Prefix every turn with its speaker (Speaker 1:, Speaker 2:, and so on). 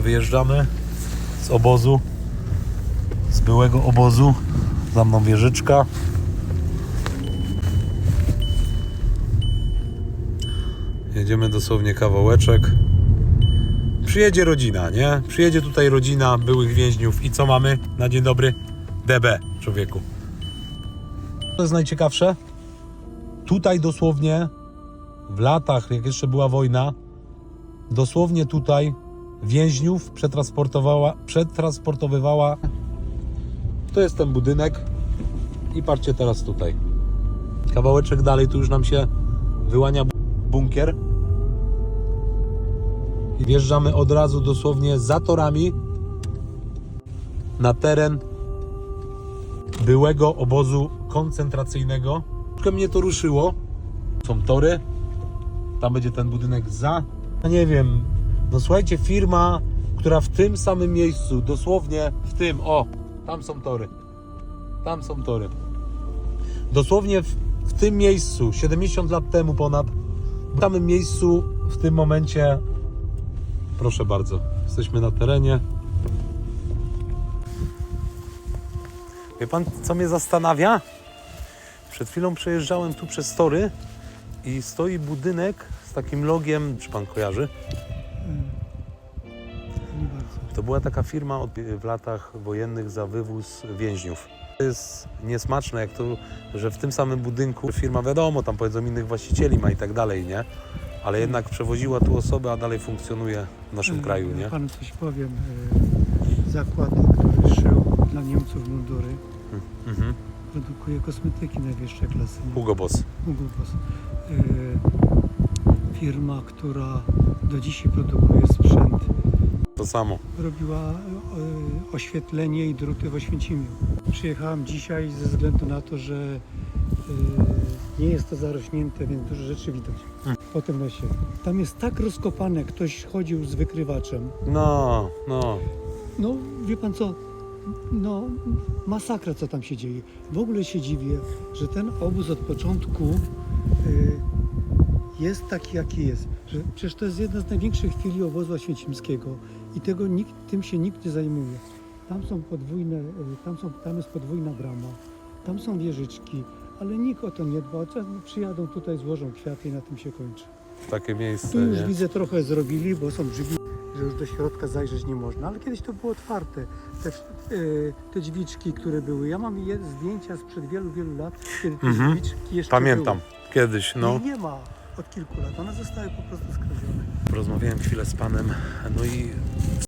Speaker 1: Wyjeżdżamy z obozu, z byłego obozu. Za mną wieżyczka. Jedziemy dosłownie kawałeczek. Przyjedzie rodzina, nie? Przyjedzie tutaj rodzina byłych więźniów i co mamy na dzień dobry? DB, człowieku. To jest najciekawsze. Tutaj dosłownie w latach, jak jeszcze była wojna, dosłownie tutaj więźniów przetransportowała, przetransportowywała. To jest ten budynek i patrzcie teraz tutaj. Kawałeczek dalej tu już nam się wyłania bu- bunkier. I wjeżdżamy od razu dosłownie za torami na teren byłego obozu koncentracyjnego. Troszkę mnie to ruszyło. Są tory. Tam będzie ten budynek za. Nie wiem. No słuchajcie, firma, która w tym samym miejscu, dosłownie w tym, o, tam są tory. Tam są tory. Dosłownie w, w tym miejscu, 70 lat temu ponad, w samym miejscu, w tym momencie, proszę bardzo, jesteśmy na terenie. Wie pan, co mnie zastanawia? Przed chwilą przejeżdżałem tu przez tory i stoi budynek z takim logiem, czy pan kojarzy?
Speaker 2: Nie.
Speaker 1: To była taka firma w latach wojennych za wywóz więźniów. To jest niesmaczne, jak to, że w tym samym budynku firma, wiadomo, tam powiedzą innych właścicieli ma i tak dalej, nie? Ale jednak przewoziła tu osobę, a dalej funkcjonuje w naszym
Speaker 2: E,
Speaker 1: kraju, nie?
Speaker 2: Panu coś powiem. E, Zakład, który szył dla Niemców mundury,
Speaker 1: Mhm.
Speaker 2: produkuje kosmetyki najwyższej klasy.
Speaker 1: Hugo Boss.
Speaker 2: Hugo Boss. E, Firma, która do dzisiaj produkuje sprzęt,
Speaker 1: To samo.
Speaker 2: robiła e, oświetlenie i druty w Oświęcimiu. Przyjechałem dzisiaj ze względu na to, że e, nie jest to zarośnięte, więc dużo rzeczy widać
Speaker 1: Hmm.
Speaker 2: po tym lesie. Tam jest tak rozkopane, ktoś chodził z wykrywaczem.
Speaker 1: No, no.
Speaker 2: No, wie pan co? No, masakra, co tam się dzieje. W ogóle się dziwię, że ten obóz od początku y, jest taki, jaki jest. Że przecież to jest jedna z największych chwili obozu oświęcimskiego i tego nikt, tym się nikt nie zajmuje. Tam są podwójne, y, tam, są, tam jest podwójna brama, tam są wieżyczki, ale nikt o to nie dba. Przyjadą tutaj, złożą kwiaty i na tym się kończy.
Speaker 1: Takie miejsce,
Speaker 2: Tu już
Speaker 1: nie?
Speaker 2: widzę trochę zrobili, bo są drzwi, że już do środka zajrzeć nie można, ale kiedyś to było otwarte. Te, y, te drzwiczki, które były. Ja mam je zdjęcia sprzed wielu, wielu lat, kiedy te
Speaker 1: Mhm.
Speaker 2: drzwiczki jeszcze
Speaker 1: Pamiętam. Kiedyś,
Speaker 2: były.
Speaker 1: no.
Speaker 2: Ich nie ma od kilku lat. One zostały po prostu skradzione.
Speaker 1: Porozmawiałem chwilę z panem, no i